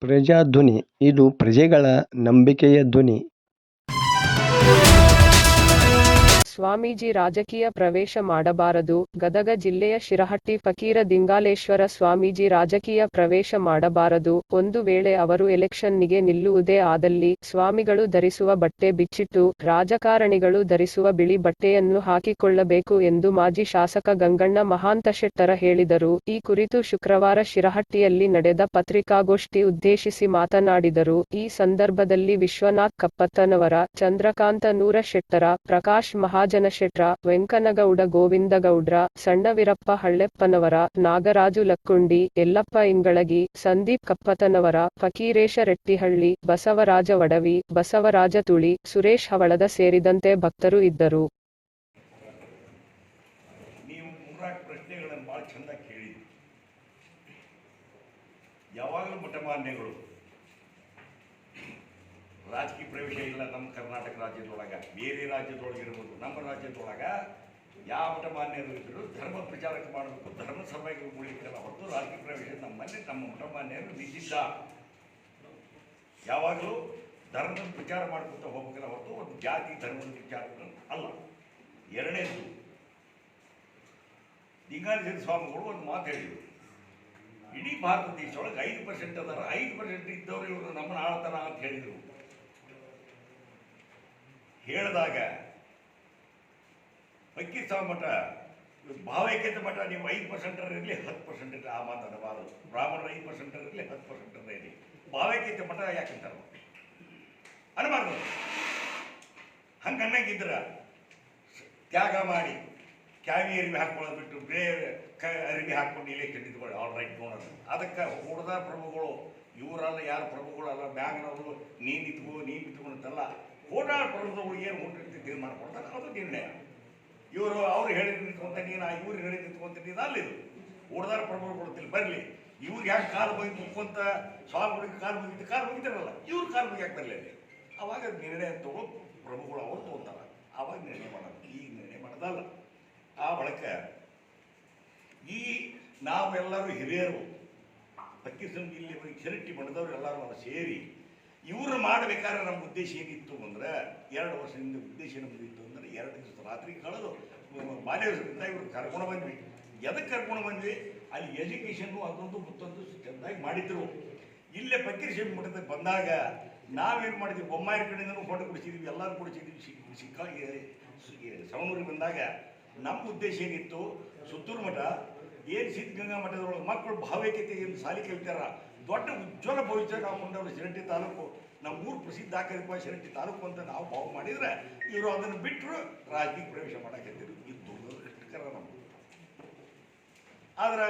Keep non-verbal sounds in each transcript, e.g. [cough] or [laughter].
ಪ್ರಜಾಧ್ವನಿ ಇದು ಪ್ರಜೆಗಳ ನಂಬಿಕೆಯ ಧ್ವನಿ. ಸ್ವಾಮೀಜಿ ರಾಜಕೀಯ ಪ್ರವೇಶ ಮಾಡಬಾರದು. ಗದಗ ಜಿಲ್ಲೆಯ ಶಿರಹಟ್ಟಿ ಫಕೀರ ದಿಂಗಾಲೇಶ್ವರ ಸ್ವಾಮೀಜಿ ರಾಜಕೀಯ ಪ್ರವೇಶ ಮಾಡಬಾರದು. ಒಂದು ವೇಳೆ ಅವರು ಎಲೆಕ್ಷನ್ನಿಗೆ ನಿಲ್ಲುವುದೇ ಆದಲ್ಲಿ ಸ್ವಾಮಿಗಳು ಧರಿಸುವ ಬಟ್ಟೆ ಬಿಚ್ಚಿಟ್ಟು, ರಾಜಕಾರಣಿಗಳು ಧರಿಸುವ ಬಿಳಿ ಬಟ್ಟೆಯನ್ನು ಹಾಕಿಕೊಳ್ಳಬೇಕು ಎಂದು ಮಾಜಿ ಶಾಸಕ ಗಂಗಣ್ಣ ಮಹಾಂತಶೆಟ್ಟರ ಹೇಳಿದರು. ಈ ಕುರಿತು ಶುಕ್ರವಾರ ಶಿರಹಟ್ಟಿಯಲ್ಲಿ ನಡೆದ ಪತ್ರಿಕಾಗೋಷ್ಠಿ ಉದ್ದೇಶಿಸಿ ಮಾತನಾಡಿದರು. ಈ ಸಂದರ್ಭದಲ್ಲಿ ವಿಶ್ವನಾಥ್ ಕಪ್ಪತ್ತನವರ, ಚಂದ್ರಕಾಂತ ನೂರ ಶೆಟ್ಟರ, ಪ್ರಕಾಶ್ ಮಹಾಜನಶೆಟ್ರ ವೆಂಕನಗೌಡ, ಗೋವಿಂದಗೌಡ್ರ ಸಣ್ಣವೀರಪ್ಪ ಹಳ್ಳೆಪ್ಪನವರ, ನಾಗರಾಜು ಲಕ್ಕುಂಡಿ, ಎಲ್ಲಪ್ಪ ಇಂಗಳಗಿ, ಸಂದೀಪ್ ಕಪ್ಪತನವರ, ಫಕೀರೇಶ ರೆಟ್ಟಿಹಳ್ಳಿ, ಬಸವರಾಜ ವಡವಿ, ಬಸವರಾಜ ತುಳಿ, ಸುರೇಶ್ ಹವಳದ ಸೇರಿದಂತೆ ಭಕ್ತರು ಇದ್ದರು. ಯಾವಾಗಲೂ ಪ್ರವೇಶ ಇಲ್ಲ ನಮ್ಮ ಕರ್ನಾಟಕ ರಾಜ್ಯದೊಳಗೆ. ಬೇರೆ ರಾಜ್ಯದೊಳಗೆ ಇರ್ಬೋದು. ನಮ್ಮ ರಾಜ್ಯದೊಳಗೆ ಯಾವ ಮಾನ್ಯರು ಇದ್ದರೂ ಧರ್ಮ ಪ್ರಚಾರಕ್ಕೆ ಮಾಡಬೇಕು, ಧರ್ಮ ಸಭೆಗೆ ಉಳಿಲಿಕ್ಕೆಲ್ಲ ಹೊರತು ರಾಜಕೀಯ ಪ್ರವೇಶ ನಮ್ಮಲ್ಲಿ ನಮ್ಮ ಮಠಮಾನ್ಯರು ನಿಷಿದ್ಧ ಯಾವಾಗಲೂ ಧರ್ಮದ ಪ್ರಚಾರ ಮಾಡ್ಕೊತ ಹೋಗ್ಬೇಕಲ್ಲ ಹೊರತು ಒಂದು ಜಾತಿ ಧರ್ಮದ ವಿಚಾರ ಅಲ್ಲ. ಎರಡನೇದು ಲಿಂಗಾನಂದ ಸ್ವಾಮಿಗಳು ಒಂದು ಮಾತು ಹೇಳಿದರು. ಇಡೀ ಭಾರತ ದೇಶದೊಳಗೆ ಐದು ಪರ್ಸೆಂಟ್ ಅದಾರ. ಐದು ಪರ್ಸೆಂಟ್ ಇದ್ದವರು ಇವರು ನಮ್ಮನ್ನ ಆಳ್ತಾರ ಅಂತ ಹೇಳಿದರು. ಹೇಳಿದಾಗ ಪಕ್ಕೀಸ್ತಾವ ಮಠ ಭಾವೈಕ್ಯತೆ ಮಠ, ನೀವು ಐದು ಪರ್ಸೆಂಟ್ ಇರಲಿ, ಹತ್ತು ಪರ್ಸೆಂಟ್ ಇರಲಿ, ಆ ಮಾತು ಅನ್ನಬಾರದು ಬ್ರಾಹ್ಮಣರು ಐದು ಪರ್ಸೆಂಟ್ ಇರಲಿ, ಹತ್ತು ಪರ್ಸೆಂಟ್ ಇರಲಿ ಭಾವೈಕ್ಯತೆ ಮಠ ಯಾಕಂತಾರ ಹಂಗೆ ಅನ್ನಂಗಿದ್ರ, ತ್ಯಾಗ ಮಾಡಿ, ಕ್ಯಾವಿ ಅರಿವಿ ಹಾಕೊಳ್ಳೋದು ಬಿಟ್ಟು ಬೇರೆ ಕ ಅರಿವಿ ಹಾಕ್ಕೊಂಡು ಇಲ್ಲೇ ಕೆಟ್ಟಿದ್ಕೊಳ್ಳಿ. ಆಲ್ ರೈಟ್ ನೋಡೋದು ಅದಕ್ಕೆ ಹೊಡೆದ ಪ್ರಭುಗಳು, ಇವರಲ್ಲ ಯಾರು ಪ್ರಭುಗಳಲ್ಲ ಬ್ಯಾಂಗ್ನವರು ನೀನು ಇತ್ಕೋ ನೀನು ನಿಂತ್ಕೊ ಓಡಾಡ ಪ್ರಭುಗಳು ಏನು ಹುಟ್ಟಿರ್ತಿ ತೀರ್ಮಾನ ಕೊಡ್ತಾರೆ ಅದು ನಿರ್ಣಯ. ಇವರು ಅವ್ರು ಹೇಳಿದ್ ನಿಂತ್ಕೊಂತ ನೀನು, ಇವ್ರು ಹೇಳಿದ್ ನಿಂತ್ಕೊಂತ ನೀನು ಅಲ್ಲಿದು ಓಡದಾರ ಪ್ರಭಾವ ಕೊಡ್ತಿಲ್ಲ, ಬರಲಿ. ಇವ್ರಿಗೆ ಯಾಕೆ ಕಾಲು ಬೈ ಮುಕ್ಕೊಂತ ಸ್ವಾಮಿಗಳಿಗೆ ಕಾಲು ಮುಗಿತು, ಕಾಲು ಮುಗಿತಾರಲ್ಲ. ಇವ್ರ ಕಾಲು ಮುಗಿ ಯಾಕೆ ಬರಲಿ ಅವಾಗ ನಿರ್ಣಯ ತಗೊಂಡು ಪ್ರಭುಗಳು ಅವರು ತಗೋತಾರ. ಅವಾಗ ನಿರ್ಣಯ ಮಾಡೋದು. ಈಗ ನಿರ್ಣಯ ಮಾಡೋದಲ್ಲ. ಆ ಬಳಿಕ ಈ ನಾವೆಲ್ಲರೂ ಹಿರಿಯರು ಪಕ್ಕಿಸಂಗಿ ಇಲ್ಲಿ ಚಿರಟ್ಟಿ ಮಾಡಿದವರು ಎಲ್ಲರೂ ಸೇರಿ ಇವರು ಮಾಡಬೇಕಾದ್ರೆ ನಮ್ಮ ಉದ್ದೇಶ ಏನಿತ್ತು ಅಂದ್ರೆ ಎರಡು ವರ್ಷದಿಂದ ಉದ್ದೇಶ ನಮ್ಮದು ಇತ್ತು ಅಂದ್ರೆ ಎರಡು ದಿವಸ ರಾತ್ರಿ ಕಳೆದು ಬಾಲ್ಯದಿಂದ ಇವರು ಕರ್ಕೊಂಡು ಬಂದ್ವಿ. ಎದಕ್ಕೆ ಕರ್ಕೊಂಡು ಬಂದ್ವಿ? ಅಲ್ಲಿ ಎಜುಕೇಷನ್ನು ಅದೊಂದು ಮತ್ತೊಂದು ಚೆಂದಾಗಿ ಮಾಡಿದ್ರು. ಇಲ್ಲೇ ಪಕ್ಕೀರಶೇಮಿ ಮಠಕ್ಕೆ ಬಂದಾಗ ನಾವೇನು ಮಾಡಿದ್ವಿ? ಬೊಮ್ಮಾಯಿ ಕಡೆಯಿಂದನೂ ಫೋಟೋ ಕೊಡಿಸಿದ್ವಿ, ಎಲ್ಲರೂ ಕೊಡಿಸಿದ್ವಿ. ಸಿಕ್ಕಾಗಿ ಸಿಕ್ಕ ಸವಣೂರಿಗೆ ಬಂದಾಗ ನಮ್ಮ ಉದ್ದೇಶ ಏನಿತ್ತು? ಸುತ್ತೂರು ಮಠ, ಏನು ಸಿದ್ಧಗಂಗಾ ಮಠದೊಳಗೆ ಮಕ್ಕಳು ಭಾವೈಕ್ಯತೆಯಿಂದ ಸಾಲಿ ಕಲಿತಾರ. ದೊಡ್ಡ ಉಜ್ವಲ ಭವಿಷ್ಯ ನಾವು ಕೊಂಡವರು ಶಿರಟ್ಟಿ ತಾಲೂಕು ನಮ್ಮ ಊರು ಪ್ರಸಿದ್ಧ ಆಕರಿಪ ಶಿರಟ್ಟಿ ತಾಲೂಕು ಅಂತ ನಾವು ಭಾವ ಮಾಡಿದ್ರೆ ಇವರು ಅದನ್ನು ಬಿಟ್ಟರು ರಾಜಕೀಯ ಪ್ರವೇಶ ಮಾಡಕತ್ತಿದ್ರು ಇದು ಕರ ನಮ್ಗೆ ಆದ್ರೆ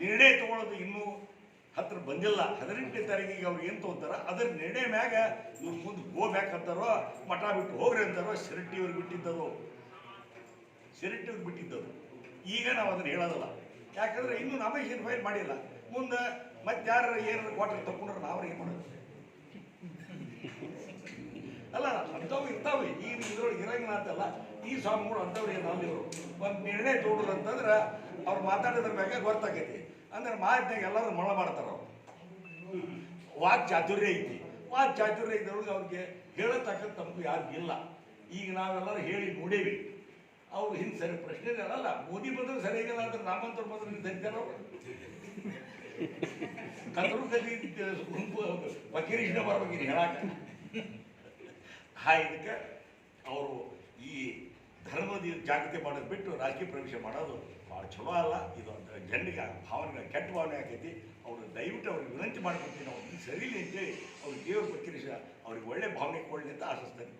ನಿರ್ಣಯ ತಗೊಳ್ಳೋದು ಇನ್ನೂ ಹತ್ರ ಬಂದಿಲ್ಲ. ಹದಿನೆಂಟನೇ ತಾರೀಕಿಗೆ ಅವ್ರು ಏನು ತಗೋತಾರ ಅದರ ನಿರ್ಣಯ ಮ್ಯಾಗ ಇವ್ರು ಮುಂದೆ ಗೋ ಬ್ಯಾಕ್ ಅಂತಾರೋ, ಮಠ ಬಿಟ್ಟು ಹೋಗ್ರಿ ಅಂತಾರೋ ಶಿರಟ್ಟಿ ಅವ್ರಿಗೆ ಬಿಟ್ಟಿದ್ದದು. ಶಿರಟ್ಟಿ ಅವ್ರಿಗೆ ಬಿಟ್ಟಿದ್ದದು. ಈಗ ನಾವು ಅದನ್ನು ಹೇಳೋದಲ್ಲ. ಯಾಕಂದ್ರೆ ಇನ್ನೂ ನಾಮೇಶನ್ ಫೈಲ್ ಮಾಡಿಲ್ಲ. ಮುಂದೆ ಮತ್ತೆ ಯಾರು ಏನಾದ್ರು ಕ್ವಾರ್ಟರ್ ತಗೊಂಡ್ರೆ ನಾವು ಏನು ಮಾಡೋದು? ಅಲ್ಲ, ಅಂಥವು ಇರ್ತಾವೆ ಈಗ ಇದ್ರೊಳಗೆ ಇರಂಗಿಲ್ಲ ಅಂತಲ್ಲ ಈ ಸ್ವಾಮಿಗಳು ಅಂಥವ್ರು ಏನು ಇವರು? ಒಂದು ನಿರ್ಣಯ ತಗೊಳ್ಳೋದು ಅಂತಂದ್ರೆ ಅವ್ರು ಮಾತಾಡಿದ್ರ ಮ್ಯಾಗ ಗೊತ್ತಾಗೈತಿ. ಅಂದ್ರೆ ಮಾತಿನಾಗ ಎಲ್ಲರೂ ಮಳ ಮಾಡ್ತಾರ ಅವ್ರು. ವಾಕ್ ಚಾತುರ್ಯ ಐತಿ. ವಾಕ್ ಚಾತುರ್ಯ ಇದ್ರೊಳಗೆ ಅವ್ರಿಗೆ ಹೇಳತಕ್ಕಂಥ ತಂಪು ಯಾರಿಗೂ ಇಲ್ಲ. ಈಗ ನಾವೆಲ್ಲರೂ ಹೇಳಿ ನೋಡೇವಿ. ಅವ್ರು ಹಿಂದೆ ಸರಿ ಪ್ರಶ್ನೆ ಅಲ್ಲ ಮೋದಿ ಬಂದ್ರೆ ಸರಿಯಾಗಿಲ್ಲ ಅಂದ್ರೆ ನಾಮಂತರ ಬಂದ್ರೆ ಧರಿತಾರ ಕದ್ರು ಕಲಿ ಗುಂಪು [laughs] ಬಕೀರಿಷ್ಣ ಬರ್ಬೇಕಿರಿ ಹೇಳಾಕ ಹಾ ಇದಕ್ಕೆ. ಅವರು ಈ ಧರ್ಮದ ಜಾಗೃತಿ ಮಾಡೋದು ಬಿಟ್ಟು ರಾಜಕೀಯ ಪ್ರವೇಶ ಮಾಡೋದು ಭಾಳ ಚಲೋ ಅಲ್ಲ. ಇದು ಒಂದು ಜನರಿಗೆ ಭಾವನೆ, ಕೆಟ್ಟ ಭಾವನೆ ಆಕೈತಿ. ಅವರು ದಯವಿಟ್ಟು ಅವ್ರಿಗೆ ವಿನಂತಿ ಮಾಡ್ಕೊಡ್ತೀನಿ ನಾವು ಸರಿಲಿ ಅಂತೇಳಿ ಅವ್ರಿಗೆ ದೇವ್ರ ಬಕೀರಿಷ ಅವ್ರಿಗೆ ಒಳ್ಳೆ ಭಾವನೆ ಕೊಡಲಿ ಅಂತ ಆಶಿಸ್ತಾರೆ